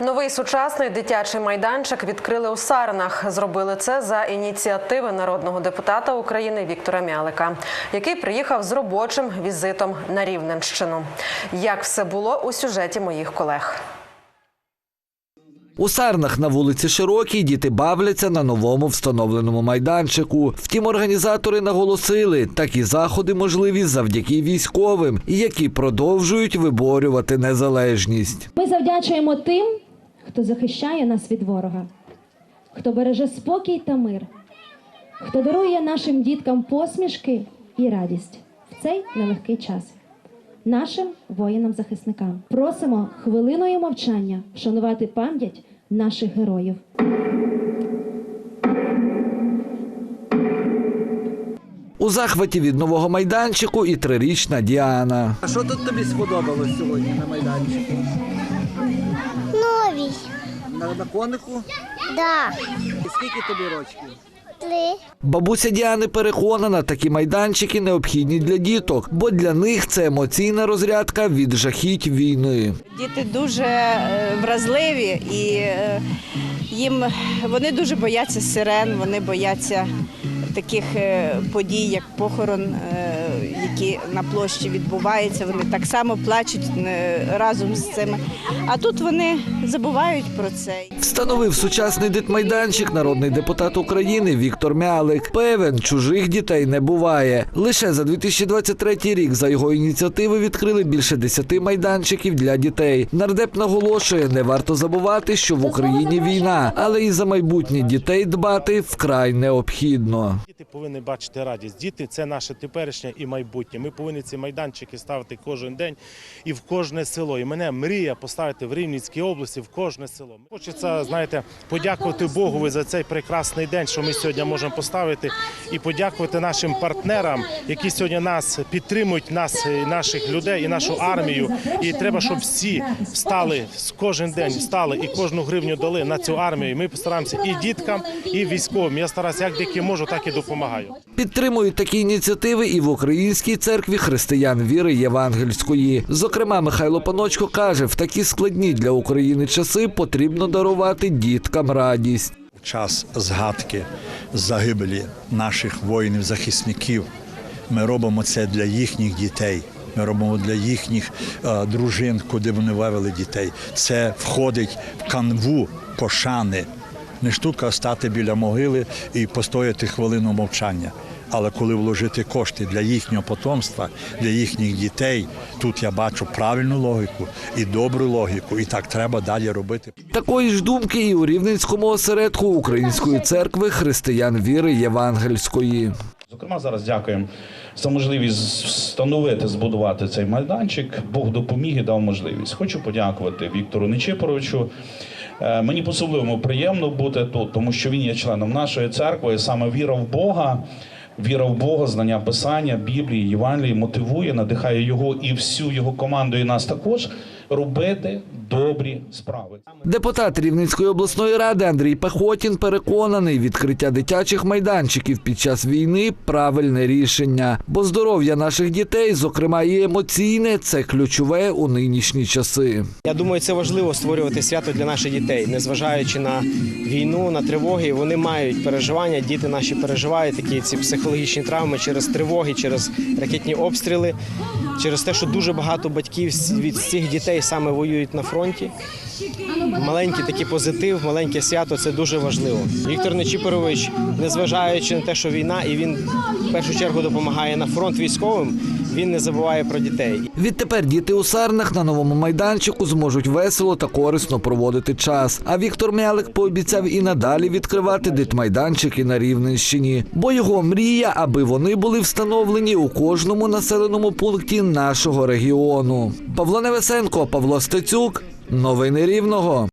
Новий сучасний дитячий майданчик відкрили у Сарнах. Зробили це за ініціативи народного депутата України Віктора Мялика, який приїхав з робочим візитом на Рівненщину. Як все було у сюжеті моїх колег? У Сарнах на вулиці Широкій діти бавляться на новому встановленому майданчику. Втім, організатори наголосили, такі заходи можливі завдяки військовим, які продовжують виборювати незалежність. Ми завдячуємо тим, хто захищає нас від ворога, хто береже спокій та мир, хто дарує нашим діткам посмішки і радість в цей нелегкий час. Нашим воїнам-захисникам просимо хвилиною мовчання вшанувати пам'ять наших героїв. У захваті від нового майданчику і трирічна Діана. А що тут тобі сподобалось сьогодні на майданчику? На, на конику? Да. І скільки тобі рочків? Три. Бабуся Діани переконана, такі майданчики необхідні для діток, бо для них це емоційна розрядка від жахіть війни. Діти дуже е, вразливі і е, їм вони дуже бояться сирен, вони бояться таких е, подій, як похорон, які на площі відбуваються. Вони так само плачуть е, разом з цими. А тут вони забувають про це. Встановив сучасний дитмайданчик народний депутат України Віктор Мялик. Певен, чужих дітей не буває. Лише за 2023 рік за його ініціативи відкрили більше 10 майданчиків для дітей. Нардеп наголошує, не варто забувати, що в Україні війна, але і за майбутнє дітей дбати вкрай необхідно. Діти повинні бачити радість. Діти це наше теперішнє і майбутнє. Ми повинні ці майданчики ставити кожен день і в кожне село. І мене мрія поставити в Рівненській області в кожне село. Хочеться, знаєте, подякувати Богові за цей прекрасний день, що ми сьогодні можемо поставити, і подякувати нашим партнерам, які сьогодні нас підтримують, нас, наших людей і нашу армію. І треба, щоб всі встали кожен день, встали і кожну гривню дали на цю армію. І Ми постараємося і діткам, і військовим. Я стараюся, як тільки можу, так і допомагаю. Підтримують такі ініціативи і в Українській церкві християн віри євангельської. Зокрема, Михайло Паночко каже, в такі складні для України часи потрібно дарувати діткам радість. Час згадки загибелі наших воїнів-захисників. Ми робимо це для їхніх дітей. Ми робимо для їхніх е, дружин, куди вони вивели дітей. Це входить в канву пошани. Не штука стати біля могили і постояти хвилину мовчання. Але коли вложити кошти для їхнього потомства, для їхніх дітей, тут я бачу правильну логіку і добру логіку, і так треба далі робити. Такої ж думки і у Рівненському осередку Української церкви християн віри євангельської. Зокрема, зараз дякуємо за можливість встановити, збудувати цей майданчик. Бог допоміг і дав можливість. Хочу подякувати Віктору Нечипоровичу. Е, Мені по-особливому приємно бути тут, тому що він є членом нашої церкви. І саме віра в Бога, віра в Бога, знання Писання, Біблії, Євангелії мотивує, надихає його і всю його команду, і нас також робити добрі справи. Депутат Рівненської обласної ради Андрій Пехотін переконаний, відкриття дитячих майданчиків під час війни правильне рішення, бо здоров'я наших дітей, зокрема і емоційне, це ключове у нинішні часи. Я думаю, це важливо створювати свято для наших дітей, незважаючи на війну, на тривоги. Вони мають переживання. Діти наші переживають такі ці психологічні травми через тривоги, через ракетні обстріли, через те, що дуже багато батьків від цих дітей саме воюють на фронті. Маленький такий позитив, маленьке свято це дуже важливо. Віктор Нечіпорович, незважаючи на те, що війна, і він в першу чергу допомагає на фронт військовим. Він не забуває про дітей. Відтепер діти у Сарнах на новому майданчику зможуть весело та корисно проводити час. А Віктор Мялик пообіцяв і надалі відкривати дитмайданчики на Рівненщині, бо його мрія, аби вони були встановлені у кожному населеному пункті нашого регіону. Павло Невесенко, Павло Стецюк. Новини Рівного.